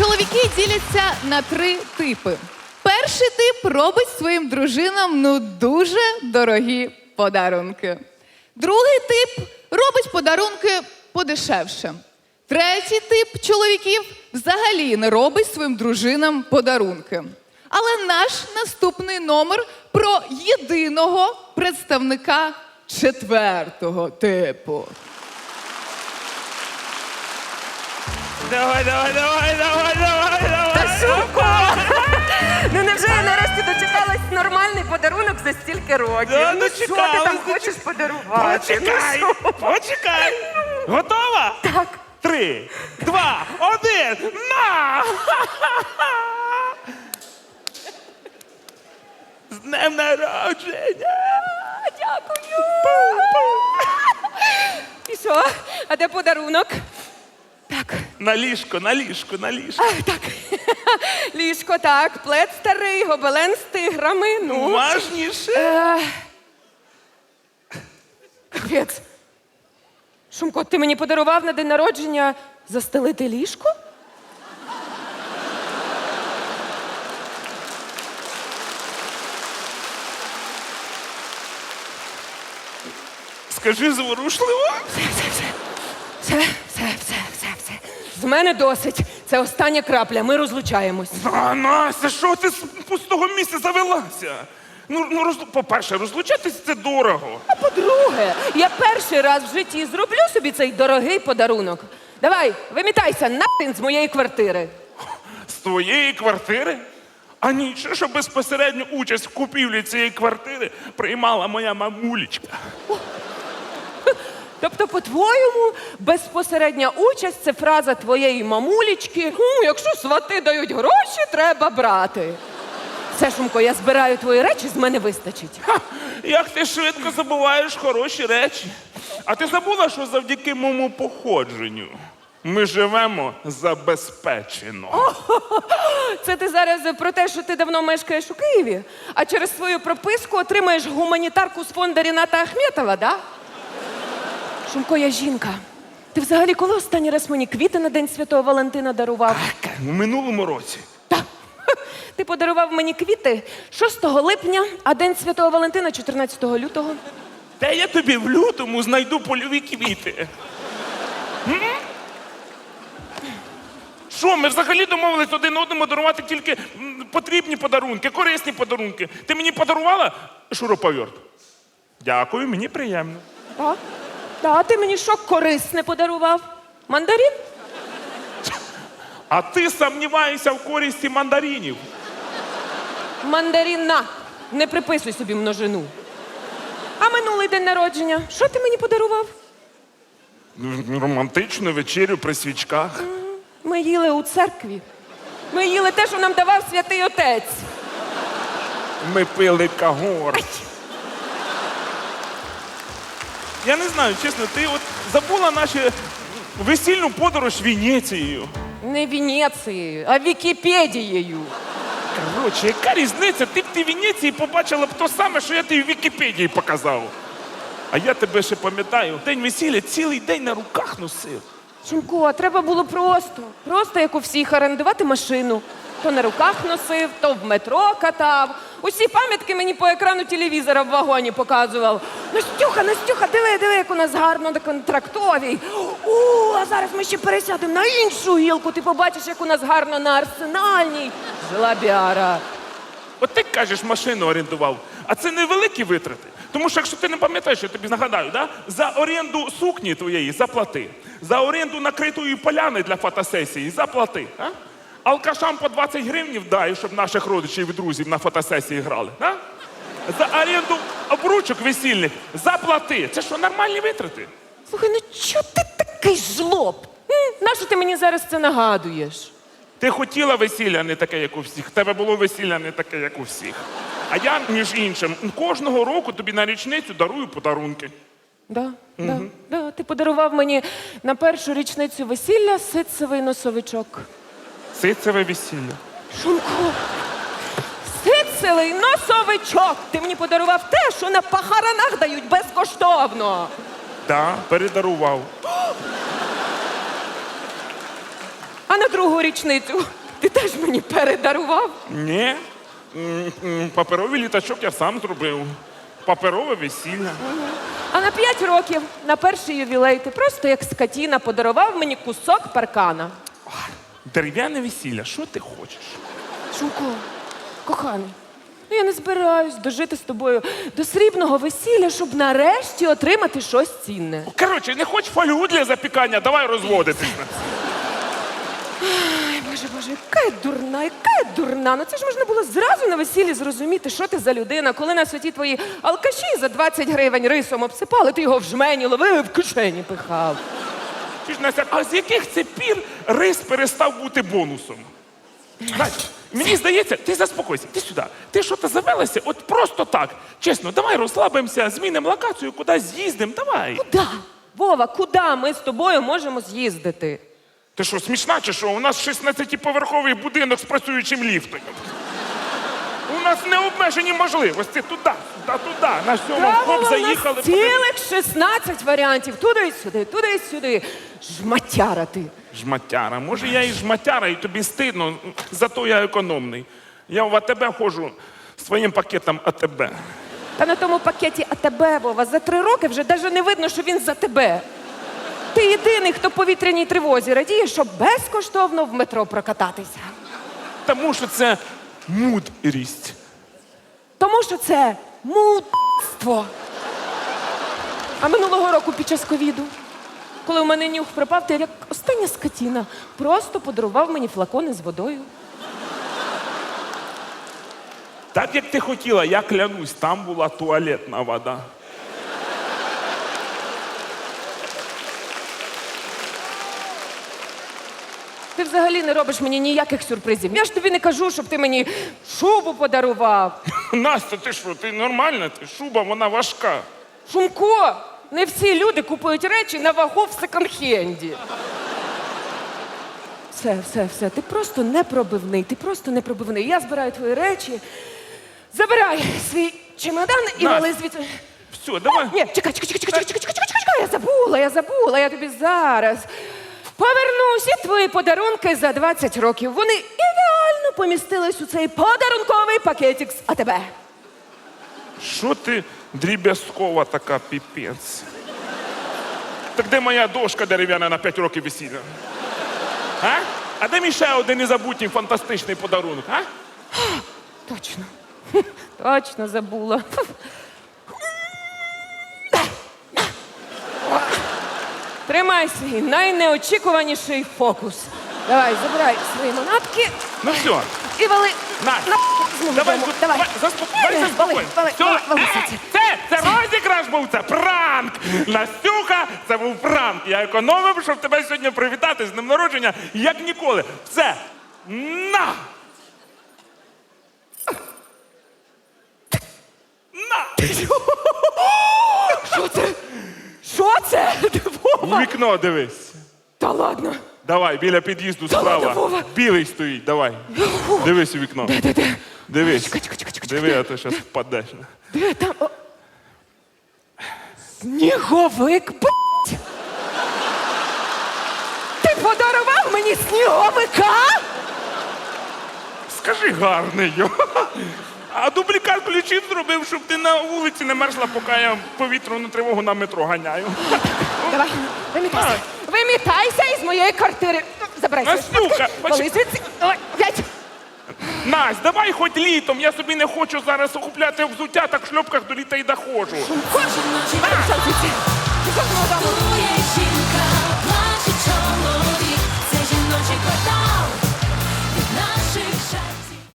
Чоловіки діляться на три типи. Перший тип робить своїм дружинам ну дуже дорогі подарунки. Другий тип робить подарунки подешевше. Третій тип чоловіків взагалі не робить своїм дружинам подарунки. Але наш наступний номер про єдиного представника четвертого типу. Давай, давай, давай, давай, давай, давай. Та Шурко! Ну невже я нарешті дочекалась нормальний подарунок за стільки років? Да, ну що ти дочекалась, там хочеш подарувати? Почекай, Ну, що? почекай. Готова? Так. Три, два, один, на! З днем народження! Дякую. І що? А де подарунок? На ліжко, на ліжко, на ліжко. так. Ліжко, так, плед старий, гобелен з тиграми. Ну. Уважніше. Е, Капець. Шумко, ти мені подарував на день народження застелити ліжко? Скажи зворушливо. Все, все, все, все. З мене досить. Це остання крапля. Ми розлучаємось. А, Настя, що ти з пустого місця завелася? Ну, ну роз... по-перше, розлучатись це дорого. А по-друге, я перший раз в житті зроблю собі цей дорогий подарунок. Давай, вимітайся нахрен з моєї квартири. З твоєї квартири? А нічого, що безпосередню участь в купівлі цієї квартири приймала моя мамулечка. Тобто, по-твоєму, безпосередня участь це фраза твоєї мамулічки. «Хм, якщо свати дають гроші, треба брати. Все, Шумко, я збираю твої речі, з мене вистачить. Ха, як ти швидко забуваєш хороші речі. А ти забула, що завдяки моєму походженню ми живемо забезпечено. Це ти зараз про те, що ти давно мешкаєш у Києві, а через свою прописку отримаєш гуманітарку з фонду Ріната Ахметова, да? Шумко, я жінка. Ти взагалі коли останній раз мені квіти на День Святого Валентина дарував? У минулому році. Та. Ти подарував мені квіти 6 липня, а День Святого Валентина 14 лютого. Де я тобі в лютому знайду польові квіти? М? Що, ми взагалі домовились один одному дарувати тільки м, потрібні подарунки, корисні подарунки. Ти мені подарувала шуруповерт? Дякую, мені приємно. Так? Та, ти мені що корисне подарував? Мандарин? А ти сумніваєшся в користі мандаринів. Мандарин на. Не приписуй собі множину. А минулий день народження. Що ти мені подарував? Ну, Романтичну вечерю при свічках. Ми їли у церкві. Ми їли те, що нам давав святий отець. Ми пили кагор. Я не знаю, чесно, ти от забула нашу весільну подорож Венецією. Не Венецією, а Вікіпедією. Коротше, яка різниця? Ти б ти в Венеції побачила б то саме, що я тобі в Вікіпедії показав. А я тебе ще пам'ятаю, день весілля цілий день на руках носив. Шумко, а треба було просто. Просто як у всіх орендувати машину. То на руках носив, то в метро катав. Усі пам'ятки мені по екрану телевізора в вагоні показував. Настюха, Настюха, диви, диви, як у нас гарно на контрактовій. О, а зараз ми ще пересядемо на іншу гілку. Ти побачиш, як у нас гарно на арсенальній. Жила біара. От ти кажеш, машину орендував, а це невеликі витрати. Тому що якщо ти не пам'ятаєш, я тобі нагадаю, да? за оренду сукні твоєї заплати, за оренду накритої поляни для фотосесії заплати. А? Алкашам по 20 гривнів дай, щоб наших родичів і друзів на фотосесії грали. А? За оренду обручок весільних заплати. Це що, нормальні витрати? Слухай, ну чого ти такий жлоб? М, Нащо ти мені зараз це нагадуєш? Ти хотіла весілля не таке, як у всіх. В тебе було весілля не таке, як у всіх. А я, між іншим, кожного року тобі на річницю дарую подарунки. Да, да, да. Ти подарував мені на першу річницю весілля ситцевий носовичок. Ситцеве весілля. Шумко. Ситцевий носовичок. Ти мені подарував те, що на похоронах дають безкоштовно. Да, передарував. А на другу річницю ти теж мені передарував. Ні. М, м, Паперовий літачок я сам зробив. Паперове весілля. А на п'ять років на перший ювілей ти просто як скотіна подарував мені кусок паркана. Дерев'яне весілля, що ти хочеш? Шумко, коханий, ну я не збираюсь дожити з тобою до срібного весілля, щоб нарешті отримати щось цінне. Коротше, не хочеш фольгу для запікання, давай розводитись. Ай, боже, боже, яка я дурна, яка я дурна. Ну це ж можна було зразу на весіллі зрозуміти, що ти за людина, коли на святі твої алкаші за 20 гривень рисом обсипали, ти його в жмені ловив в кишені пихав. Ти ж, Настя, а з яких це пір рис перестав бути бонусом? Знаєш, мені здається, ти заспокойся, ти сюди. Ти що то завелася? От просто так. Чесно, давай розслабимося, змінимо локацію, кудись з'їздимо, давай. Куда? Вова, куди ми з тобою можемо з'їздити? Ти що, смішна чи що? У нас 16-поверховий будинок з працюючим ліфтом. У нас необмежені можливості. Туди, туди, туди. На сьому хоп, в нас заїхали. цілих 16 варіантів. Туди, і сюди, туди, і сюди. Жматяра ти. Жматяра. Може, я і жматяра, і тобі стидно, зато я економний. Я в АТБ ходжу своїм пакетом АТБ. Та на тому пакеті АТБ, Вова, за три роки вже навіть не видно, що він за тебе. Ти єдиний, хто в повітряній тривозі радіє, щоб безкоштовно в метро прокататися. Тому що це мудрість. Тому що це мудство. А минулого року під час ковіду, коли у мене нюх припав, ти як остання скотіна просто подарував мені флакони з водою. Так як ти хотіла, я клянусь, там була туалетна вода. Ти взагалі не робиш мені ніяких сюрпризів. Я ж тобі не кажу, щоб ти мені шубу подарував. Настя, ти що, ти нормальна? Ти шуба, вона важка. Шумко, не всі люди купують речі на вагу в секонд-хенді. Все, все, все. Ти просто непробивний. Ти просто непробивний. Я збираю твої речі. Забирай свій чемодан і Настя. вали звідси. Все, давай. Ні, чекай, чекай, чекай, чекай, чекай, чекай, чекай, чекай, я забула, я забула, я тобі зараз. Поверну всі твої подарунки за 20 років. Вони ідеально помістились у цей подарунковий пакетик з АТБ. Що ти дріб'язкова така піпець? Так де моя дошка дерев'яна на 5 років весілля? А? А де мій ще один незабутній фантастичний подарунок? А? Точно. Точно забула. Тримай свій найнеочікуваніший фокус. Давай, забирай свої манатки Ну все. і вали. Настя, на давай, давай. заспокой, Вали, вали, Все, вали, е, це, це розіграш був, це пранк. Настюха, це був пранк. Я економив, щоб тебе сьогодні привітати з днем народження, як ніколи. Все. На! На! Що це? Що це? У Вова? вікно дивись. Та ладно. Давай, біля під'їзду Та ладно, справа. Вова. Білий стоїть, давай. Дивись у вікно. Де, де, де? Дивись. Чекай, чекай, чекай, чекай. Диви, а то зараз впадеш. Де там? О. Сніговик, б***ь! Ти подарував мені сніговика? Скажи гарний. йо. А дублікат ключів зробив, щоб ти на вулиці не мерзла, поки я повітряну тривогу на метро ганяю. Давай, вимітайся. Вимітайся із моєї квартири. Забирайся. Настюха, шмотки. поч- звідси. Ой, геть. Настя, давай хоч літом. Я собі не хочу зараз окупляти взуття, так в шльопках до літа й доходжу. Хоч. Пішов звідси. Пішов з мого дому.